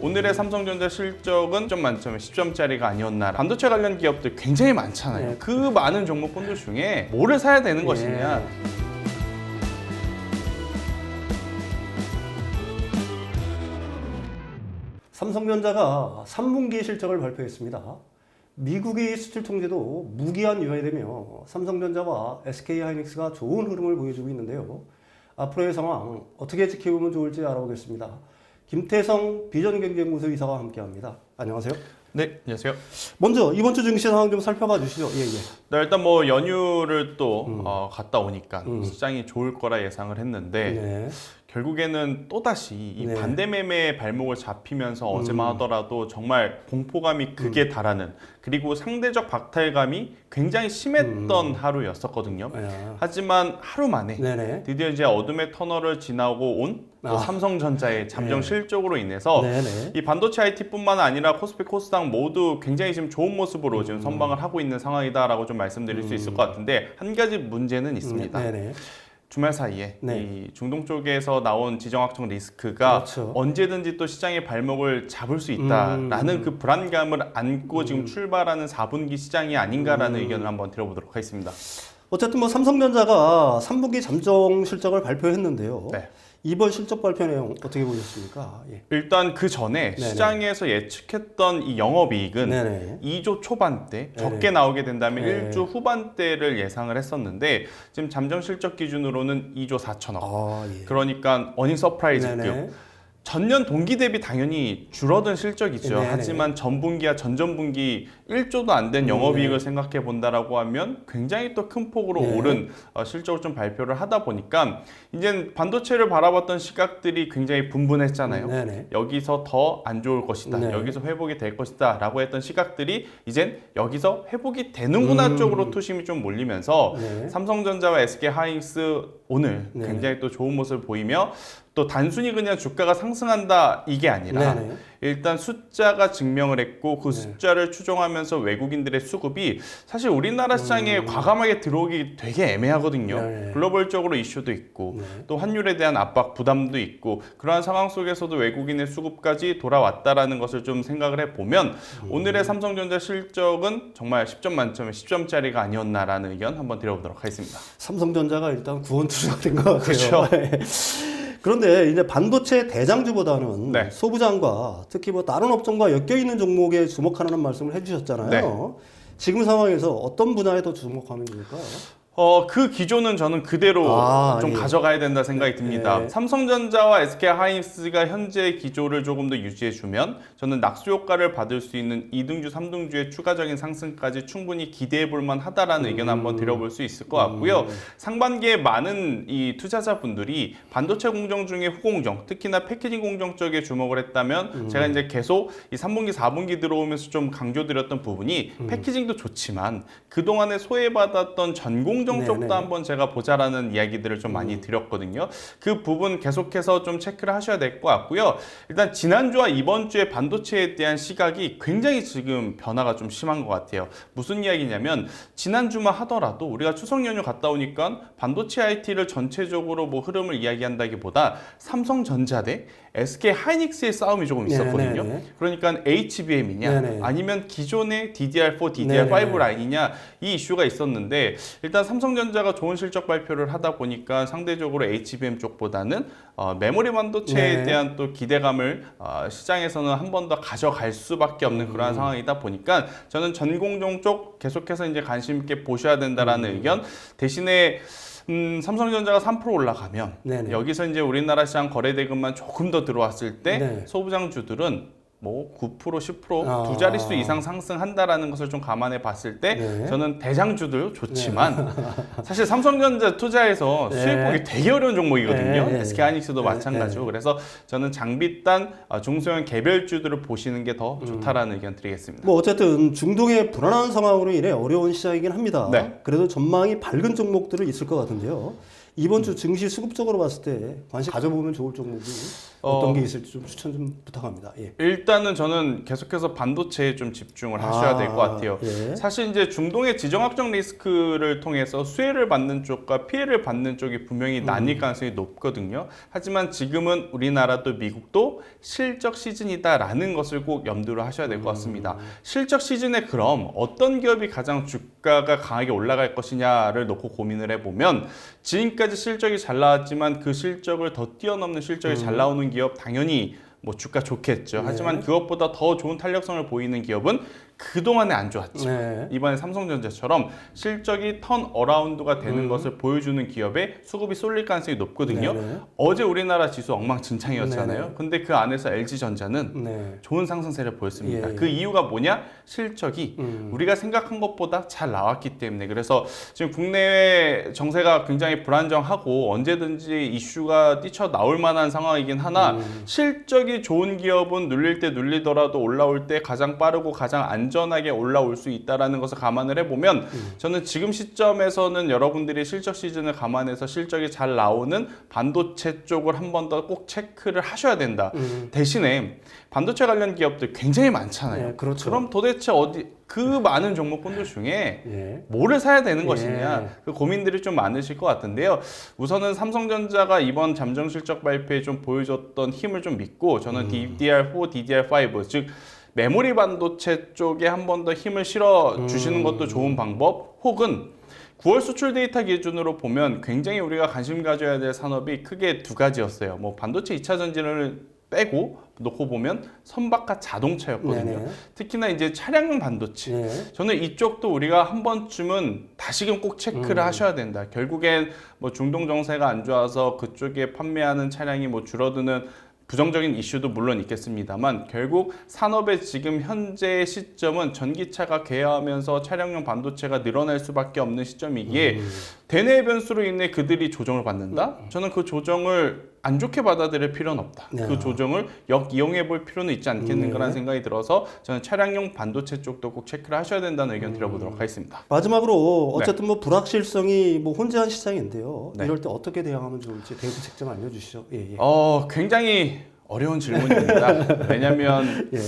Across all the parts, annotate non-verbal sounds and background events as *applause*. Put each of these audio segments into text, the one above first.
오늘의 삼성전자 실적은 10점 만점에 10점짜리가 아니었나. 반도체 관련 기업들 굉장히 많잖아요. 네. 그 많은 종목군들 중에 뭐를 사야 되는 것이냐. 예. 삼성전자가 3분기 실적을 발표했습니다. 미국의 수출 통제도 무기한 유예되며 삼성전자와 SK하이닉스가 좋은 흐름을 보여주고 있는데요. 앞으로의 상황 어떻게 지켜보면 좋을지 알아보겠습니다. 김태성 비전경쟁부서 이사와 함께합니다. 안녕하세요. 네, 안녕하세요. 먼저 이번 주 증시 상황 좀 살펴봐 주시죠. 예, 예. 네, 일단 뭐 연휴를 또 음. 어, 갔다 오니까 시장이 좋을 거라 예상을 했는데 네. 결국에는 또다시 이 네. 음. 반대 매매의 발목을 잡히면서 어제만 하더라도 정말 공포감이 극에 달하는 그리고 상대적 박탈감이 굉장히 심했던 하루였었거든요. 예. 하지만 하루 만에 네네. 드디어 이제 어둠의 터널을 지나고 온또 아. 삼성전자의 잠정 네. 실적으로 인해서 네네. 이 반도체 IT뿐만 아니라 코스피 코스닥 모두 굉장히 지금 좋은 모습으로 음. 지금 선방을 하고 있는 상황이다라고 좀 말씀드릴 수 있을 것 같은데 한 가지 문제는 있습니다. 네네. 주말 사이에 네. 이 중동 쪽에서 나온 지정학적 리스크가 그렇죠. 언제든지 또 시장의 발목을 잡을 수 있다라는 음. 그 불안감을 안고 지금 출발하는 4분기 시장이 아닌가라는 음. 의견을 한번 들어보도록 하겠습니다. 어쨌든 뭐 삼성전자가 3분기 잠정 실적을 발표했는데요. 네. 이번 실적 발표 내용 어떻게 보셨습니까? 예. 일단 그 전에 네네. 시장에서 예측했던 이 영업이익은 네네. 2조 초반대 적게 네네. 나오게 된다면 네. 1조 후반대를 예상을 했었는데 지금 잠정 실적 기준으로는 2조 4천억. 아, 예. 그러니까 어닝 서프라이즈급 네네. 전년 동기 대비 당연히 줄어든 실적이죠. 네네. 하지만 전분기와 전전분기 1조도 안 된 영업이익을 생각해 본다라고 하면 굉장히 또 큰 폭으로 네. 오른 어, 실적을 좀 발표를 하다 보니까 이제 반도체를 바라봤던 시각들이 굉장히 분분했잖아요. 네 네. 여기서 더 안 좋을 것이다. 네. 여기서 회복이 될 것이다라고 했던 시각들이 이젠 여기서 회복이 되는구나 음. 쪽으로 투심이 좀 몰리면서 네. 삼성전자와 SK 하이닉스 오늘 네. 굉장히 또 좋은 모습을 보이며 또 단순히 그냥 주가가 상승한다 이게 아니라 네네. 일단 숫자가 증명을 했고 그 네. 숫자를 추종하면서 외국인들의 수급이 사실 우리나라 시장에 음. 과감하게 들어오기 되게 애매하거든요. 네. 글로벌적으로 이슈도 있고 네. 또 환율에 대한 압박 부담도 있고 그러한 상황 속에서도 외국인의 수급까지 돌아왔다라는 것을 좀 생각을 해 보면 음. 오늘의 삼성전자 실적은 정말 10점 만점에 10점짜리가 아니었나라는 의견 한번 드려보도록 하겠습니다. 삼성전자가 일단 구원 투수가 된것 같아요. 그렇죠. *laughs* 그런데 이제 반도체 대장주보다는 네. 소부장과 특히 뭐 다른 업종과 엮여 있는 종목에 주목하라는 말씀을 해주셨잖아요. 네. 지금 상황에서 어떤 분야에 더 주목하면 좋을까요? 어, 그 기조는 저는 그대로 아, 좀 예. 가져가야 된다 생각이 듭니다. 예. 삼성전자와 SK 하이닉스가 현재 기조를 조금 더 유지해 주면 저는 낙수 효과를 받을 수 있는 2등주, 3등주의 추가적인 상승까지 충분히 기대해 볼 만하다라는 의견 한번 드려볼 수 있을 것 같고요. 상반기에 많은 이 투자자분들이 반도체 공정 중에 후공정, 특히나 패키징 공정 쪽에 주목을 했다면 제가 이제 계속 이 3분기, 4분기 들어오면서 좀 강조드렸던 부분이 패키징도 좋지만 그동안에 소외받았던 전공 정 네네. 쪽도 한번 제가 보자라는 이야기들을 좀 많이 드렸거든요. 그 부분 계속해서 좀 체크를 하셔야 될 것 같고요. 일단 지난주와 이번 주에 반도체에 대한 시각이 굉장히 지금 변화가 좀 심한 것 같아요. 무슨 이야기냐면 지난주만 하더라도 우리가 추석 연휴 갔다 오니까 반도체 IT를 전체적으로 뭐 흐름을 이야기한다기보다 삼성전자 대 SK 하이닉스의 싸움이 조금 있었거든요. 네네네. 그러니까 HBM이냐 네네. 아니면 기존의 DDR4, DDR5 네네. 라인이냐 이 이슈가 있었는데 일단 삼성전자가 좋은 실적 발표를 하다 보니까 상대적으로 HBM 쪽보다는 어, 메모리 반도체에 네. 대한 또 기대감을 어, 시장에서는 한 번 더 가져갈 수밖에 없는 음. 그러한 상황이다 보니까 저는 전공정 쪽 계속해서 이제 관심 있게 보셔야 된다라는 음. 의견 대신에 음, 삼성전자가 3% 올라가면 네네. 여기서 이제 우리나라 시장 거래 대금만 조금 더 들어왔을 때 네. 소부장주들은 뭐 9% 10%두 아. 자릿수 이상 상승한다라는 것을 좀 감안해 봤을 때 네. 저는 대장주들 좋지만 *laughs* 사실 삼성전자 투자해서 네. 수익 보기 되게 어려운 종목이거든요. 네, 네, SK 하이닉스도 네, 마찬가지고 그래서 저는 장비단 아, 중소형 개별주들을 보시는 게 음. 더 좋다라는 의견 드리겠습니다. 뭐 어쨌든 중동의 불안한 상황으로 인해 어려운 시장이긴 합니다. 네. 그래도 전망이 밝은 종목들은 있을 것 같은데요. 이번 주 증시 수급적으로 봤을 때 관심 가져보면 좋을 종목이 어떤 어. 게 있을지 좀 추천 좀 부탁합니다. 예. 일단은 저는 계속해서 반도체에 좀 집중을 하셔야 될 것 같아요. 예. 사실 이제 중동의 지정학적 리스크를 통해서 수혜를 받는 쪽과 피해를 받는 쪽이 분명히 나뉠 가능성이 높거든요. 하지만 지금은 우리나라도 미국도 실적 시즌이다라는 것을 꼭 염두를 하셔야 될 것 같습니다. 실적 시즌에 그럼 어떤 기업이 가장 주가가 강하게 올라갈 것이냐를 놓고 고민을 해보면 지금까지 실적이 잘 나왔지만 그 실적을 더 뛰어넘는 실적이 잘 나오는 기업 당연히 뭐 주가 좋겠죠. 네. 하지만 그것보다 더 좋은 탄력성을 보이는 기업은 그동안에 안 좋았죠. 네. 이번에 삼성전자처럼 실적이 턴 어라운드가 되는 음. 것을 보여주는 기업에 수급이 쏠릴 가능성이 높거든요. 네네. 어제 우리나라 지수 엉망진창이었잖아요. 네네. 근데 그 안에서 LG전자는 네. 좋은 상승세를 보였습니다. 예, 예. 그 이유가 뭐냐? 실적이 음. 우리가 생각한 것보다 잘 나왔기 때문에 그래서 지금 국내외 정세가 굉장히 불안정하고 언제든지 이슈가 뛰쳐 나올 만한 상황이긴 하나 음. 실적이 좋은 기업은 눌릴 때 눌리더라도 올라올 때 가장 빠르고 가장 안 전하게 올라올 수 있다라는 것을 감안을 해보면 음. 저는 지금 시점에서는 여러분들이 실적 시즌을 감안해서 실적이 잘 나오는 반도체 쪽을 한 번 더 꼭 체크를 하셔야 된다. 음. 대신에 반도체 관련 기업들 굉장히 많잖아요. 네, 그렇죠. 그럼 도대체 어디 그 많은 종목군들 중에 예. 뭐를 사야 되는 예. 것이냐 그 고민들이 좀 많으실 것 같은데요. 우선은 삼성전자가 이번 잠정 실적 발표에 좀 보여줬던 힘을 좀 믿고 저는 음. DDR4, DDR5 즉 메모리 반도체 쪽에 한 번 더 힘을 실어 주시는 것도 음. 좋은 방법 혹은 9월 수출 데이터 기준으로 보면 굉장히 우리가 관심 가져야 될 산업이 크게 두 가지였어요. 뭐 반도체 2차 전지를 빼고 놓고 보면 선박과 자동차였거든요. 네네. 특히나 이제 차량용 반도체. 예. 저는 이쪽도 우리가 한 번쯤은 다시금 꼭 체크를 음. 하셔야 된다. 결국엔 뭐 중동 정세가 안 좋아서 그쪽에 판매하는 차량이 뭐 줄어드는 부정적인 이슈도 물론 있겠습니다만 결국 산업의 지금 현재 시점은 전기차가 개화하면서 차량용 반도체가 늘어날 수밖에 없는 시점이기에 음. 대내 변수로 인해 그들이 조정을 받는다? 저는 그 조정을 안 좋게 받아들일 필요는 없다. 네. 그 조정을 역 이용해 볼 필요는 있지 않겠는가라는 네. 생각이 들어서 저는 차량용 반도체 쪽도 꼭 체크를 하셔야 된다는 의견 음. 드려보도록 하겠습니다. 마지막으로 어쨌든 뭐 불확실성이 뭐 혼재한 시장인데요. 네. 이럴 때 어떻게 대응하면 좋을지 대응책 좀 알려주시죠. 예, 예. 어, 굉장히 어려운 질문입니다. *laughs* 왜냐하면 예.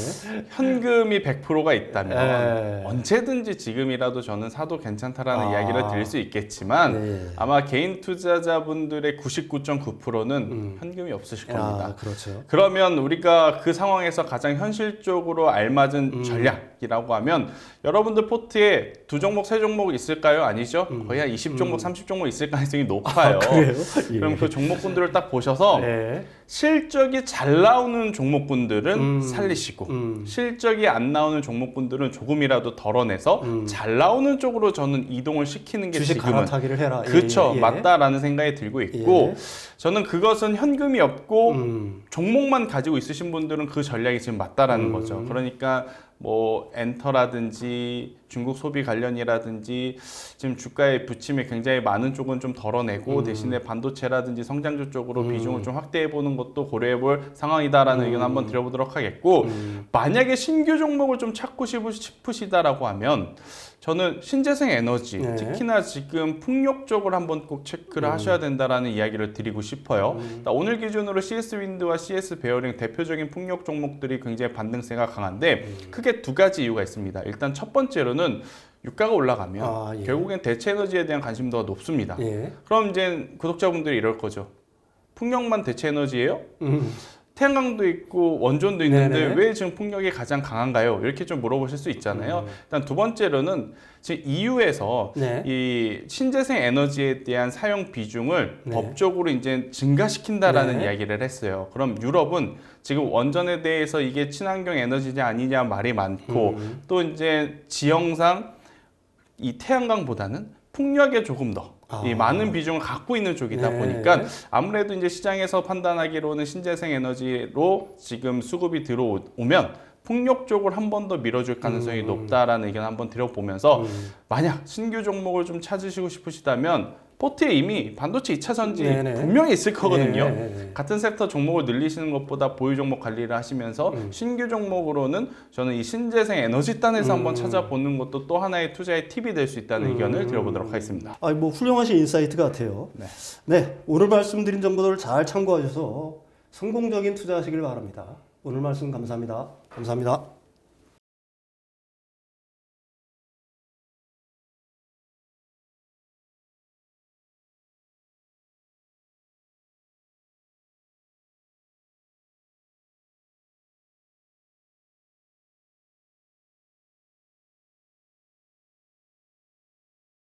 현금이 100%가 있다면 에. 언제든지 지금이라도 저는 사도 괜찮다라는 아. 이야기를 드릴 수 있겠지만 네. 아마 개인 투자자분들의 99.9%는 음. 현금이 없으실 겁니다. 아, 그렇죠. 그러면 우리가 그 상황에서 가장 현실적으로 알맞은 음. 전략이라고 하면 여러분들 포트에 두 종목, 세 종목 있을까요? 아니죠? 음. 거의 한 20종목, 30종목 있을 가능성이 높아요. 그래요? 예. 그럼 그 종목군들을 딱 보셔서 네. 실적이 잘 나오는 종목군들은 음. 살리시고 음. 실적이 안 나오는 종목군들은 조금이라도 덜어내서 음. 잘 나오는 쪽으로 저는 이동을 시키는 게 주식 지금은 갈아타기를 해라. 예, 그렇죠 예, 예. 맞다라는 생각이 들고 있고 예. 저는 그것은 현금이 없고 음. 종목만 가지고 있으신 분들은 그 전략이 지금 맞다라는 음. 거죠. 그러니까 뭐 엔터라든지 중국 소비 관련이라든지 지금 주가의 부침이 굉장히 많은 쪽은 좀 덜어내고 음. 대신에 반도체라든지 성장주 쪽으로 음. 비중을 좀 확대해 보는 것도 고려해 볼 상황이다라는 음. 의견 한번 드려보도록 하겠고 음. 만약에 신규 종목을 좀 찾고 싶으- 싶으시다라고 하면 저는 신재생 에너지 네. 특히나 지금 풍력 쪽을 한번 꼭 체크를 음. 하셔야 된다라는 이야기를 드리고 싶어요. 나 오늘 기준으로 CS 윈드와 CS 베어링 대표적인 풍력 종목들이 굉장히 반등세가 강한데 음. 크게 두 가지 이유가 있습니다. 일단 첫 번째로는 유가가 올라가면 아, 예. 결국엔 대체 에너지에 대한 관심도가 높습니다. 예. 그럼 이제 구독자분들이 이럴 거죠. 풍력만 대체 에너지예요? 음. 태양광도 있고 원전도 있는데 네네. 왜 지금 풍력이 가장 강한가요? 이렇게 좀 물어보실 수 있잖아요. 음. 일단 두 번째로는 지금 EU에서 네. 이 신재생 에너지에 대한 사용 비중을 네. 법적으로 이제 증가시킨다라는 네. 이야기를 했어요. 그럼 유럽은 지금 원전에 대해서 이게 친환경 에너지냐 아니냐 말이 많고 음. 또 이제 지형상 이 태양광보다는 풍력에 조금 더 이 아. 많은 비중을 갖고 있는 쪽이다 네. 보니까 아무래도 이제 시장에서 판단하기로는 신재생 에너지로 지금 수급이 들어오면 풍력 쪽을 한 번 더 밀어줄 가능성이 음. 높다라는 의견 한번 드려보면서 음. 만약 신규 종목을 좀 찾으시고 싶으시다면 포트에 이미 반도체 2차 전지 네네. 분명히 있을 거거든요. 네, 네, 네. 같은 섹터 종목을 늘리시는 것보다 보유 종목 관리를 하시면서 음. 신규 종목으로는 저는 이 신재생 에너지단에서 음. 한번 찾아보는 것도 또 하나의 투자의 팁이 될 수 있다는 음. 의견을 드려보도록 하겠습니다. 아, 뭐 훌륭하신 인사이트 같아요. 네. 네, 오늘 말씀드린 정보들을 잘 참고하셔서 성공적인 투자하시길 바랍니다. 오늘 말씀 감사합니다. 감사합니다.